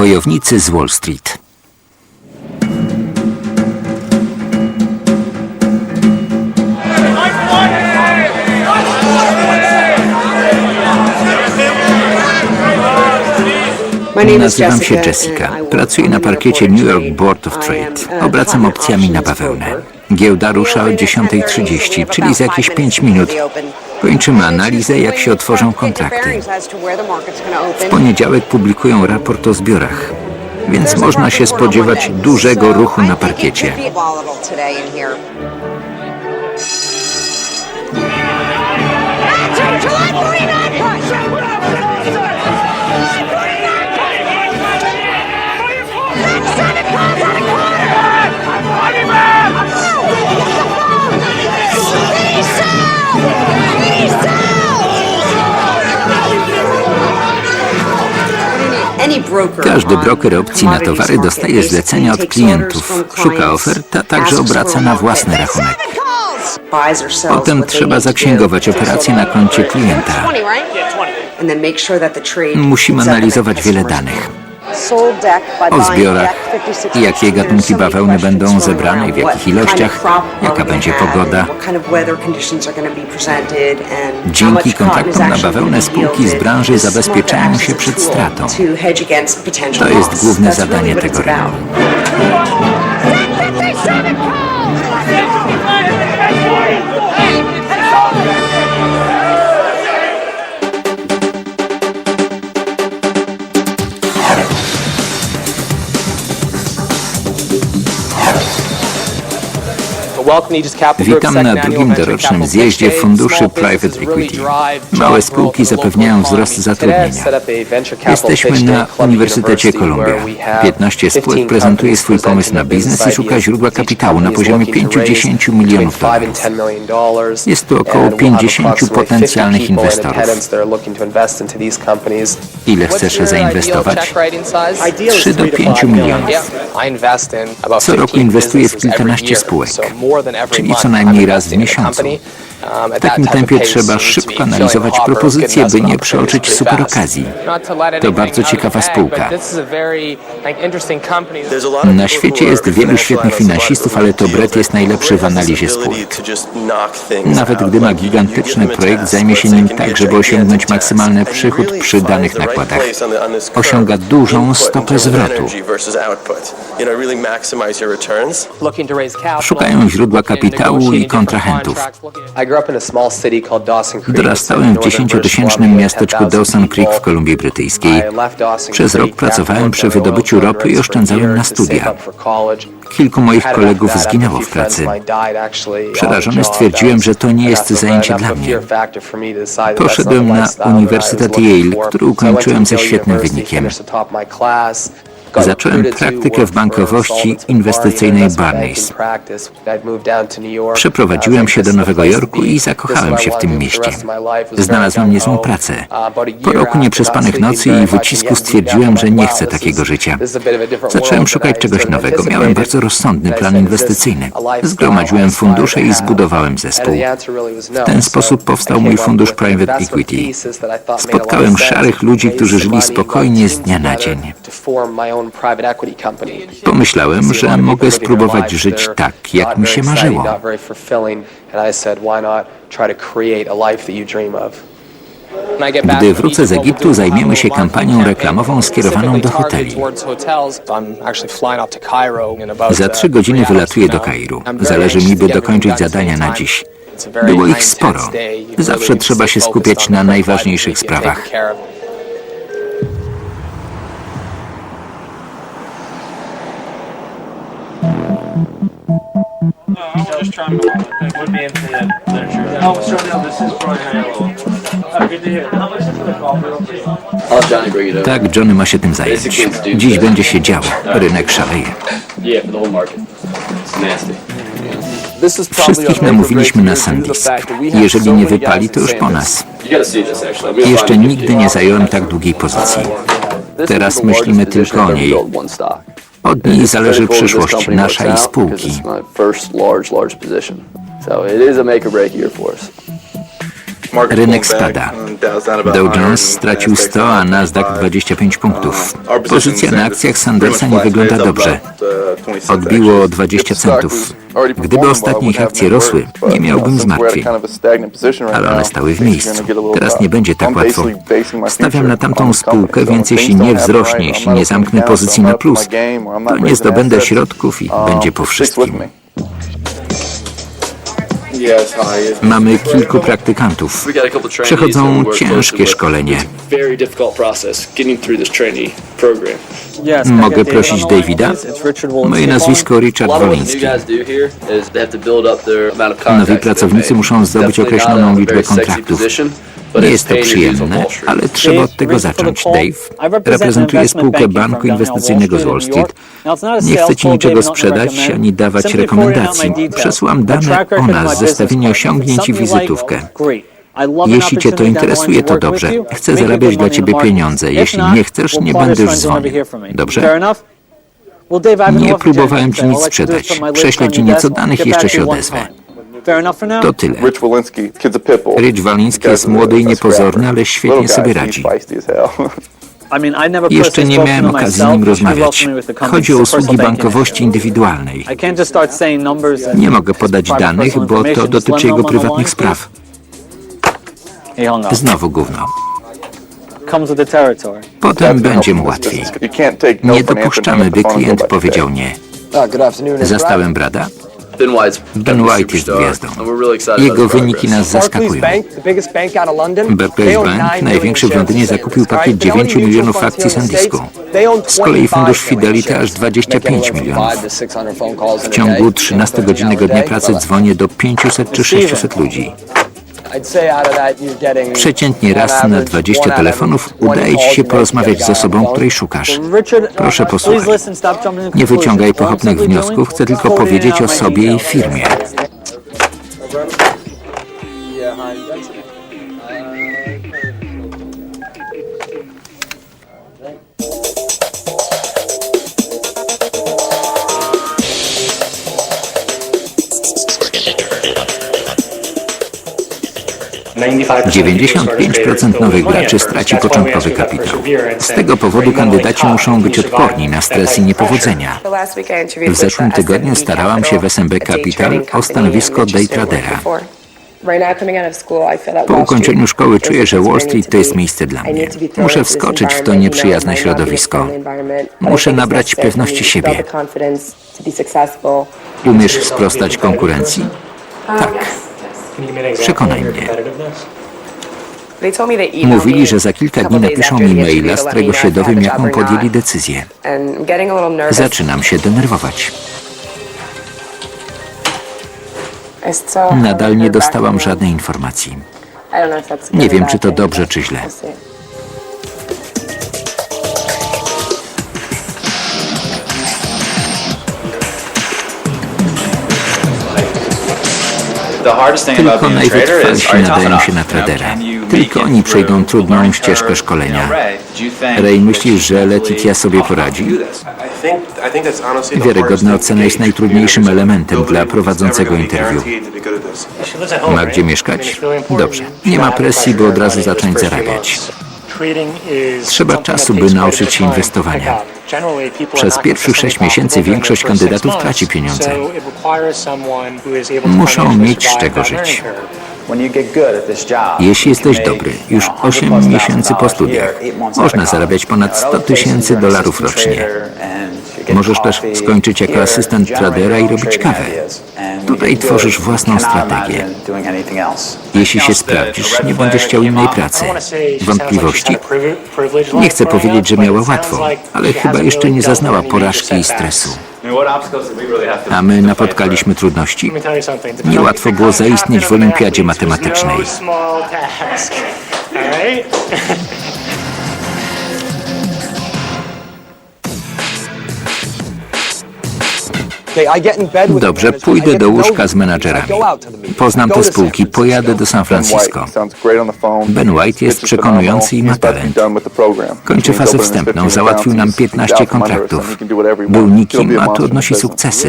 Wojownicy z Wall Street. Nazywam się Jessica. Pracuję na parkiecie New York Board of Trade. Obracam opcjami na bawełnę. Giełda rusza o 10.30, czyli za jakieś 5 minut. Kończymy analizę, jak się otworzą kontrakty. W poniedziałek publikują raport o zbiorach, więc można się spodziewać dużego ruchu na parkiecie. Każdy broker opcji na towary dostaje zlecenia od klientów, szuka ofert, a także obraca na własny rachunek. Potem trzeba zaksięgować operacje na koncie klienta. Musimy analizować wiele danych o zbiorach, jakie gatunki bawełny będą zebrane i w jakich ilościach, jaka będzie pogoda. Dzięki kontraktom na bawełnę spółki z branży zabezpieczają się przed stratą. To jest główne zadanie tego rynku. Witam na drugim dorocznym zjeździe funduszy Private Equity. Małe spółki zapewniają wzrost zatrudnienia. Jesteśmy na Uniwersytecie Columbia. 15 spółek prezentuje swój pomysł na biznes i szuka źródła kapitału na poziomie 5-10 milionów dolarów. Jest tu około 50 potencjalnych inwestorów. Ile chcesz zainwestować? 3 do 5 milionów. Co roku inwestuję w kilkanaście spółek, czyli co najmniej raz w miesiącu. W takim tempie trzeba szybko analizować propozycje, by nie przeoczyć super okazji. To bardzo ciekawa spółka. Na świecie jest wielu świetnych finansistów, ale to Brett jest najlepszy w analizie spółek. Nawet gdy ma gigantyczny projekt, zajmie się nim tak, żeby osiągnąć maksymalny przychód przy danych nakładach. Osiąga dużą stopę zwrotu. Szukają źródła kapitału i kontrahentów. Dorastałem w dziesięciotysięcznym miasteczku Dawson Creek w Kolumbii Brytyjskiej. Przez rok pracowałem przy wydobyciu ropy i oszczędzałem na studia. Kilku moich kolegów zginęło w pracy. Przerażony stwierdziłem, że to nie jest zajęcie dla mnie. Poszedłem na Uniwersytet Yale, który ukończyłem ze świetnym wynikiem. Zacząłem praktykę w bankowości inwestycyjnej Barneys. Przeprowadziłem się do Nowego Jorku i zakochałem się w tym mieście. Znalazłem niezłą pracę. Po roku nieprzespanych nocy i wycisku stwierdziłem, że nie chcę takiego życia. Zacząłem szukać czegoś nowego. Miałem bardzo rozsądny plan inwestycyjny. Zgromadziłem fundusze i zbudowałem zespół. W ten sposób powstał mój fundusz Private Equity. Spotkałem szarych ludzi, którzy żyli spokojnie z dnia na dzień. Pomyślałem, że mogę spróbować żyć tak, jak mi się marzyło. Gdy wrócę z Egiptu, zajmiemy się kampanią reklamową skierowaną do hoteli. Za trzy godziny wylatuję do Kairu. Zależy mi, by dokończyć zadania na dziś. Było ich sporo. Zawsze trzeba się skupiać na najważniejszych sprawach. Just trying to think would be into the literature. Oh, so no, this is Brian Halo. Oh, good to hear. How much is the coffee? I'll Johnny bring it up. Tak, Johnny ma się tym zająć. Dziś będzie się działo. Rynek szaleje. Yeah, for the whole market. It's nasty. Wszystkich namówiliśmy na sandisk. Jeżeli nie wypali, to już po nas. You gotta see this actually. We Jeszcze nigdy nie zająłem tak długiej pozycji. Teraz myślimy tylko o niej. Od niej zależy przyszłość nasza i spółki. Rynek spada. Dow Jones stracił 100, a Nasdaq 25 punktów. Pozycja na akcjach Sandersa nie wygląda dobrze. Odbiło o 20 centów. Gdyby ostatnie ich akcje rosły, nie miałbym zmartwień. Ale one stały w miejscu. Teraz nie będzie tak łatwo. Stawiam na tamtą spółkę, więc jeśli nie wzrośnie, jeśli nie zamknę pozycji na plus, to nie zdobędę środków i będzie po wszystkim. Mamy kilku praktykantów. Przechodzą ciężkie szkolenie. Mogę prosić Davida? Moje nazwisko Richard Woliński. Nowi pracownicy muszą zdobyć określoną liczbę kontraktów. Nie jest to przyjemne, ale trzeba od tego zacząć. Dave, reprezentuję spółkę banku inwestycyjnego z Wall Street. Nie chcę Ci niczego sprzedać ani dawać rekomendacji. Przesyłam dane o nas, zestawienie osiągnięć i wizytówkę. Jeśli Cię to interesuje, to dobrze. Chcę zarabiać dla Ciebie pieniądze. Jeśli nie chcesz, nie będę już dzwonił. Dobrze? Nie próbowałem Ci nic sprzedać. Prześlę Ci nieco danych i jeszcze się odezwę. To tyle. Rich Waliński jest młody i niepozorny, ale świetnie sobie radzi. Jeszcze nie miałem okazji z nim rozmawiać. Chodzi o usługi bankowości indywidualnej. Nie mogę podać danych, bo to dotyczy jego prywatnych spraw. Znowu gówno. Potem będzie mu łatwiej. no Nie dopuszczamy, by klient powiedział nie. Zastałem Brada? Ben White's Ben White jest gwiazdą. Jego wyniki nas zaskakują. Barclays Bank, największy w Londynie, zakupił pakiet 9 milionów akcji Sandisku. Z kolei fundusz Fidelity aż 25 milionów. W ciągu 13-godzinnego dnia pracy dzwonię do 500 czy 600 ludzi. Przeciętnie raz na 20 telefonów udaje Ci się porozmawiać z osobą, której szukasz. Proszę posłuchaj. Nie wyciągaj pochopnych wniosków, chcę tylko powiedzieć o sobie i firmie. 95% nowych graczy straci początkowy kapitał. Z tego powodu kandydaci muszą być odporni na stres i niepowodzenia. W zeszłym tygodniu starałam się w SMB Capital o stanowisko day tradera. Po ukończeniu szkoły czuję, że Wall Street to jest miejsce dla mnie. Muszę wskoczyć w to nieprzyjazne środowisko. Muszę nabrać pewności siebie. Umiesz sprostać konkurencji? Tak. Przekonaj mnie. Mówili, że za kilka dni napiszą mi maila, z którego się dowiem, jaką podjęli decyzję. Zaczynam się denerwować. Nadal nie dostałam żadnej informacji. Nie wiem, czy to dobrze, czy źle. Tylko najwytrwalsi nadają się na tradera. Tylko oni przejdą trudną ścieżkę szkolenia. Ray, myślisz, że Letitia sobie poradzi? Wiarygodna ocena jest najtrudniejszym elementem dla prowadzącego interwiu. Ma gdzie mieszkać? Dobrze. Nie ma presji, by od razu zacząć zarabiać. Trzeba czasu, by nauczyć się inwestowania. Przez pierwszych sześć miesięcy większość kandydatów traci pieniądze. Muszą mieć z czego żyć. Jeśli jesteś dobry, już 8 miesięcy po studiach, można zarabiać ponad 100 tysięcy dolarów rocznie. Możesz też skończyć jako asystent tradera i robić kawę. Tutaj tworzysz własną strategię. Jeśli się sprawdzisz, nie będziesz chciał innej pracy. Wątpliwości? Nie chcę powiedzieć, że miała łatwo, ale chyba jeszcze nie zaznała porażki i stresu. A my napotkaliśmy trudności? Niełatwo było zaistnieć w olimpiadzie matematycznej. Dobrze, pójdę do łóżka z menadżerami. Poznam te spółki, pojadę do San Francisco. Ben White jest przekonujący i ma talent. Kończy fazę wstępną, załatwił nam 15 kontraktów. Był nikim, a tu odnosi sukcesy.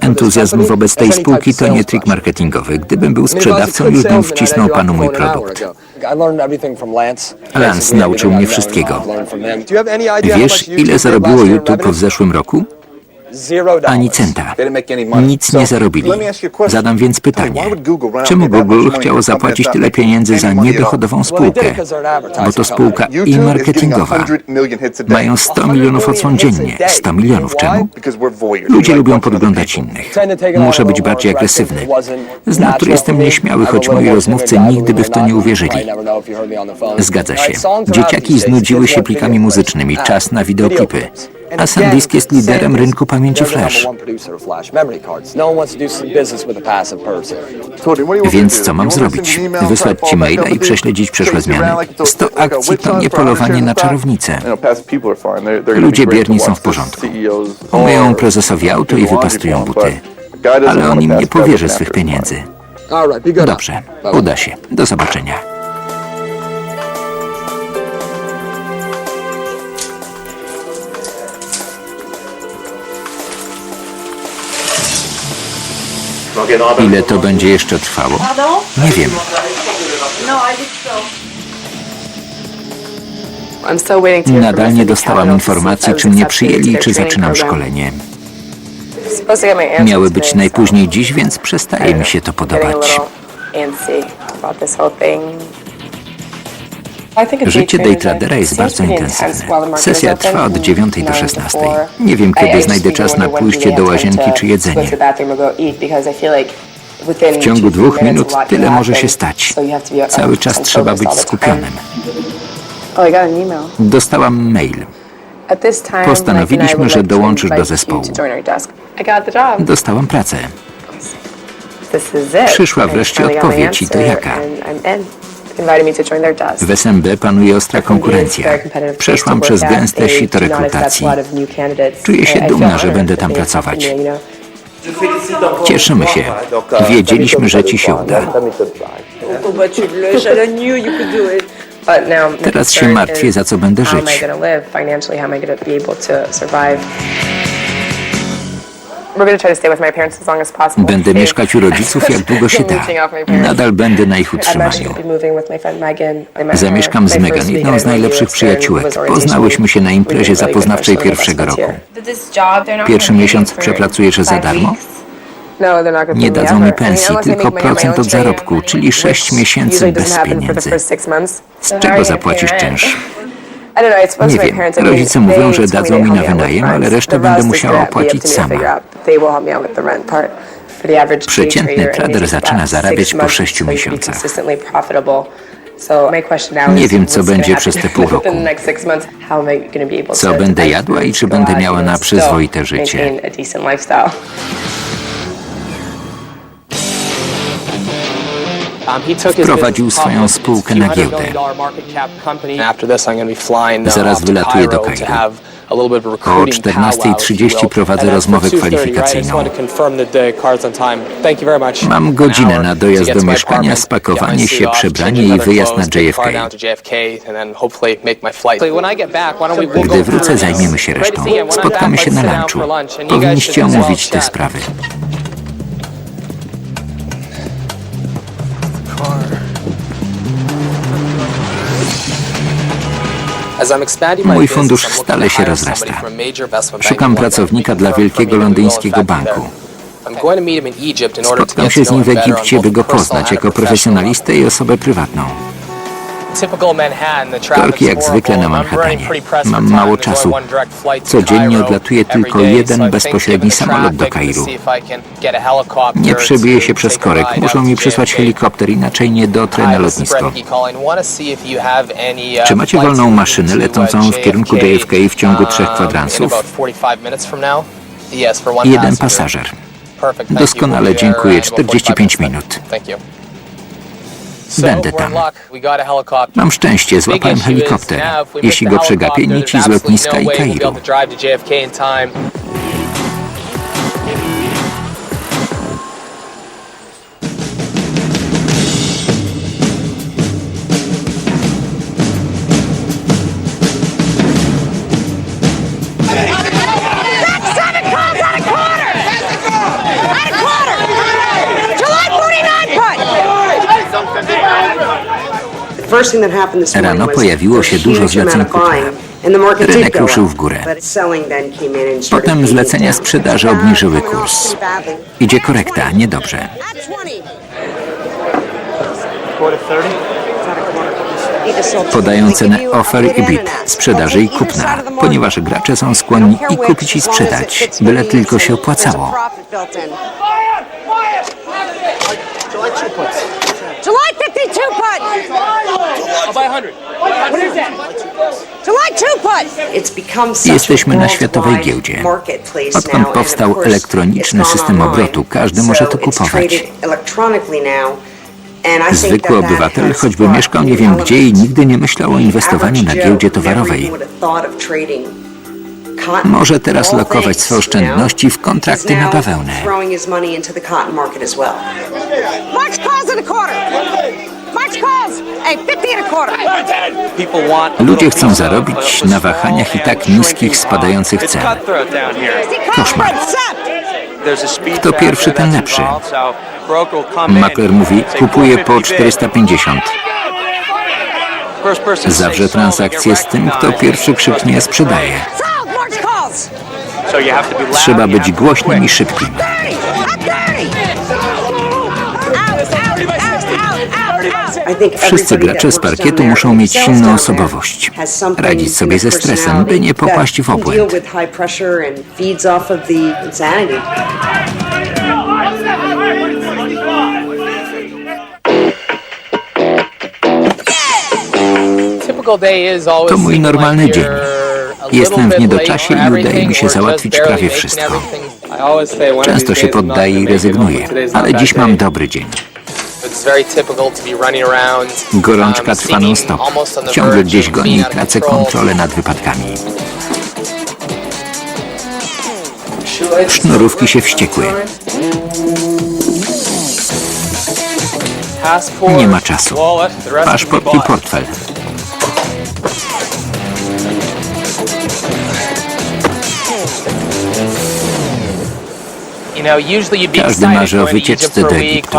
Entuzjazm wobec tej spółki to nie trik marketingowy. Gdybym był sprzedawcą, już bym wcisnął panu mój produkt. Lance nauczył mnie wszystkiego. Wiesz, ile zarobiło YouTube w zeszłym roku? Ani centa. Nic nie zarobili. Zadam więc pytanie. Czemu Google chciało zapłacić tyle pieniędzy za niedochodową spółkę? Bo to spółka i marketingowa. Mają 100 milionów odsłon dziennie. 100 milionów czemu? Ludzie lubią podglądać innych. Muszę być bardziej agresywny. Z natury jestem nieśmiały, choć moi rozmówcy nigdy by w to nie uwierzyli. Zgadza się. Dzieciaki znudziły się plikami muzycznymi. Czas na wideoklipy. A SanDisk jest liderem rynku pamięci flash. Więc co mam zrobić? Wysłać ci maila i prześledzić przeszłe zmiany? 100 akcji to nie polowanie na czarownicę. Ludzie bierni są w porządku. Umyją prezesowi auto i wypastują buty. Ale on im nie powierzy swych pieniędzy. Dobrze, uda się. Do zobaczenia. Ile to będzie jeszcze trwało? Nie wiem. Nadal nie dostałam informacji, czy mnie przyjęli, czy zaczynam szkolenie. Miały być najpóźniej dziś, więc przestaje mi się to podobać. Życie daytradera jest bardzo intensywne. Sesja trwa od 9 do 16. Nie wiem, kiedy znajdę czas na pójście do łazienki czy jedzenie. W ciągu dwóch minut tyle może się stać. Cały czas trzeba być skupionym. Dostałam mail. Postanowiliśmy, że dołączysz do zespołu. Dostałam pracę. Przyszła wreszcie odpowiedź i to jaka? W SMB panuje ostra konkurencja. Przeszłam przez gęste sito rekrutacji. Czuję się dumna, że będę tam pracować. Cieszymy się. Wiedzieliśmy, że ci się uda. Teraz się martwię, za co będę żyć. Będę mieszkać u rodziców, jak długo się da. Nadal będę na ich utrzymaniu. Zamieszkam z Megan, jedną z najlepszych przyjaciółek. Poznałyśmy się na imprezie zapoznawczej pierwszego roku. Pierwszy miesiąc przepracujesz za darmo? Nie dadzą mi pensji, tylko procent od zarobku, czyli 6 miesięcy bez pieniędzy. Z czego zapłacisz czynsz? Nie wiem. Rodzice mówią, że dadzą mi na wynajem, ale resztę będę musiała opłacić sama. Przeciętny trader zaczyna zarabiać po sześciu miesiącach. Nie wiem, co będzie przez te pół roku. Co będę jadła i czy będę miała na przyzwoite życie. Wprowadził swoją spółkę na giełdę. Zaraz wylatuję do Kairo. O 14.30 prowadzę rozmowę kwalifikacyjną. Mam godzinę na dojazd do mieszkania, spakowanie się, przebranie i wyjazd na JFK. Gdy wrócę, zajmiemy się resztą. Spotkamy się na lunchu. Powinniście omówić te sprawy. Mój fundusz stale się rozrasta. Szukam pracownika dla wielkiego londyńskiego banku. Spotkam się z nim w Egipcie, by go poznać jako profesjonalistę i osobę prywatną. Korki jak zwykle na Manhattanie. Mam mało czasu. Codziennie odlatuje tylko jeden bezpośredni samolot do Kairu. Nie przebiję się przez korek. Muszą mi przysłać helikopter, inaczej nie dotrę na lotnisko. Czy macie wolną maszynę lecącą w kierunku JFK w ciągu trzech kwadransów? Jeden pasażer. Doskonale, dziękuję. 45 minut. Będę tam. Mam szczęście, złapałem helikopter. Jeśli go przegapię, nici z lotniska i Kairu. Rano pojawiło się dużo zleceń kupna. Rynek ruszył w górę. Potem zlecenia sprzedaży obniżyły kurs. Idzie korekta, niedobrze. At 20. Podają cenę offer i bid, sprzedaży i kupna, ponieważ gracze są skłonni i kupić i sprzedać, byle tylko się opłacało. Jesteśmy na światowej giełdzie. Odkąd powstał elektroniczny system obrotu, każdy może to kupować. Zwykły obywatel, choćby mieszkał nie wiem gdzie i nigdy nie myślał o inwestowaniu na giełdzie towarowej, może teraz lokować swoje oszczędności w kontrakty na bawełnę. Ludzie chcą zarobić na wahaniach i tak niskich, spadających cen. cutthroat down here. 60 call Koszmar. Kto pierwszy, ten lepszy. Makler mówi, kupuje po 450 bid. 450. First person Zawrze transakcję z tym, kto pierwszy krzyknie sprzedaje. Trzeba być głośnym i szybkim. Wszyscy gracze z parkietu muszą mieć silną osobowość. Radzić sobie ze stresem, by nie popaść w obłęd. To mój normalny dzień. Jestem w niedoczasie i udaje mi się załatwić prawie wszystko. Często się poddaję i rezygnuję, ale dziś mam dobry dzień. Gorączka trwa non-stop. Ciągle gdzieś goni i tracę kontrolę nad wypadkami. Sznurówki się wściekły. Nie ma czasu. Paszport i portfel. Każdy marzy o wycieczce do Egiptu.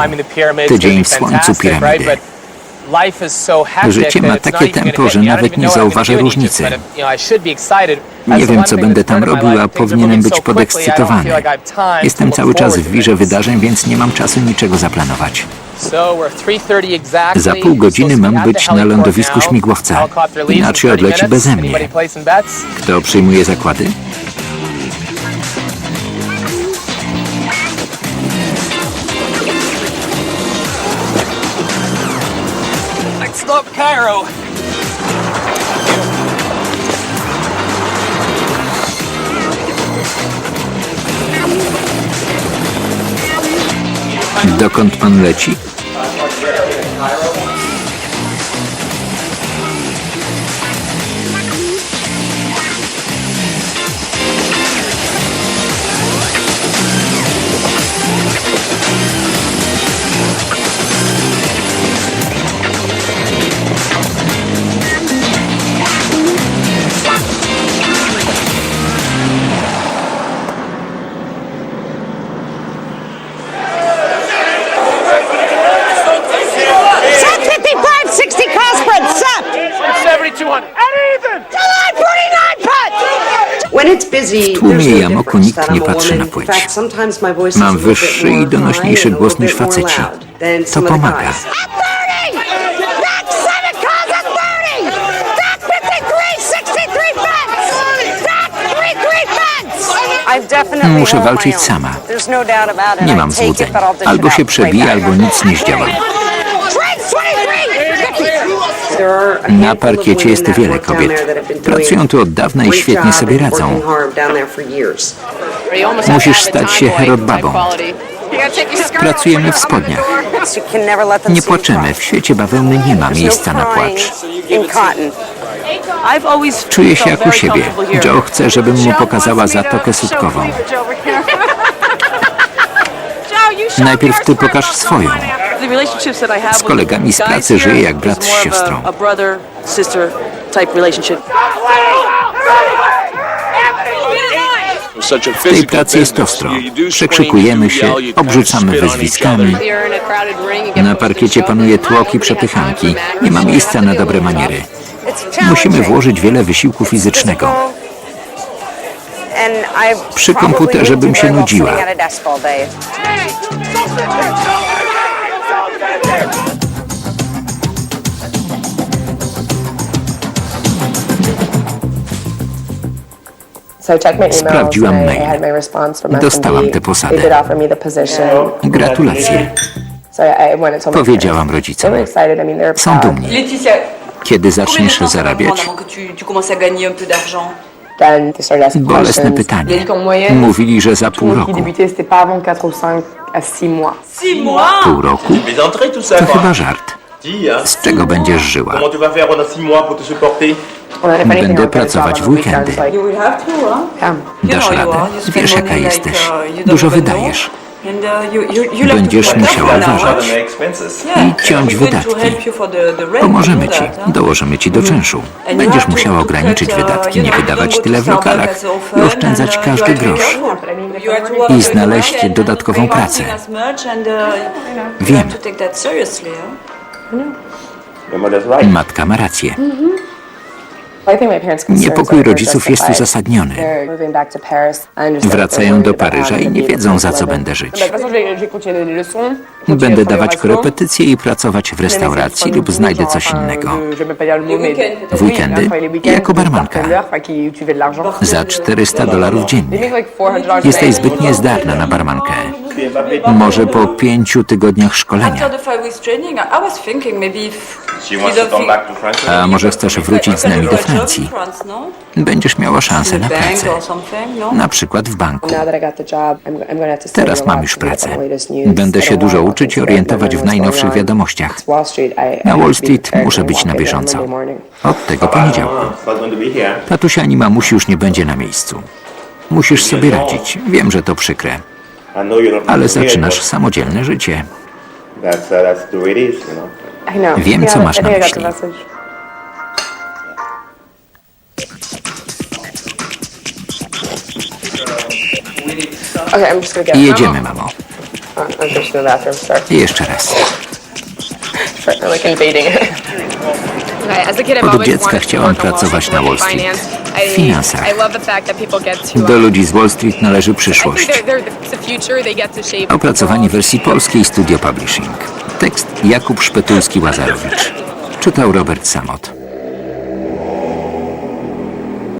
Tydzień w słońcu piramidy. Życie ma takie tempo, że nawet nie zauważę różnicy. Nie wiem, co będę tam robił, a powinienem być podekscytowany. Jestem cały czas w wirze wydarzeń, więc nie mam czasu niczego zaplanować. Za pół godziny mam być na lądowisku śmigłowca. Inaczej odleci beze mnie. Kto przyjmuje zakłady? Cairo. Dokąd pan leci? Put! W tłumie i amoku nikt nie patrzy na płeć. Mam wyższy i donośniejszy głos niż faceci. To pomaga. At 30! That's seven calls at 30! That 53, 63 fence! That 33 fence! Muszę walczyć sama. Nie mam złudzeń. Albo się przebiję, albo nic nie zdziałam. Trades 23! 50! Na parkiecie jest wiele kobiet. Pracują tu od dawna i świetnie sobie radzą. Musisz stać się Herod babą. Pracujemy w spodniach. Nie płaczemy. W świecie bawełny nie ma miejsca na płacz. Czuję się jak u siebie. Joe chce, żebym mu pokazała Zatokę Sutkową. Najpierw ty pokaż swoją. Z kolegami z pracy żyję jak brat z siostrą. W tej pracy jest ostro. Przekrzykujemy się, obrzucamy wyzwiskami. Na parkiecie panuje tłok i przepychanki. Nie ma miejsca na dobre maniery. Musimy włożyć wiele wysiłku fizycznego. Przy komputerze bym się nudziła. Sprawdziłam mail. Dostałam tę posadę. Gratulacje. Powiedziałam rodzicom. Są dumni. Kiedy zaczniesz zarabiać? Bolesne pytanie. Mówili, że za pół roku. c'était pas avant 4 ou 5 à 6 mois. Six mois Pół roku? To chyba żart. Z czego będziesz żyła? Comment tu vas faire pendant 6 mois pour te supporter On avait pas Będę pracować w weekendy. You Dasz radę. Wiesz, jaka jesteś. uh, Dużo wydajesz. Uh, Będziesz musiała uważać. I ciąć wydatki. Pomożemy ci. Dołożymy ci do czynszu. And Będziesz musiała ograniczyć at, uh, wydatki, nie wydawać tyle w lokalach i oszczędzać uh, każdy grosz. I znaleźć dodatkową pracę. uh, Wiem. Matka ma rację. Niepokój rodziców jest uzasadniony. Wracają do Paryża i nie wiedzą za co będę żyć. Będę dawać korepetycje i pracować w restauracji lub znajdę coś innego. W weekendy jako barmanka. Za 400 dolarów dziennie. Jesteś zbyt niezdarna na barmankę. Może po pięciu tygodniach szkolenia. A może chcesz wrócić z nami do Francji? No? Będziesz miała szansę na pracę. no? Na przykład w banku. Teraz mam już pracę. Będę się dużo uczyć i orientować w najnowszych wiadomościach. Na Wall Street muszę być na bieżąco. Od tego poniedziałku. Tatusia ani mamusi już nie będzie na miejscu. Musisz sobie radzić. Wiem, że to przykre, Ale zaczynasz samodzielne życie. uh. Wiem, co masz na myśli. I jedziemy, mamo. I jeszcze raz. Od dziecka chciałam pracować na Wall Street. W finansach. Do ludzi z Wall Street należy przyszłość. Opracowanie wersji polskiej Studio Publishing. Tekst Jakub Szpetulski-Łazarowicz. Czytał Robert Samot.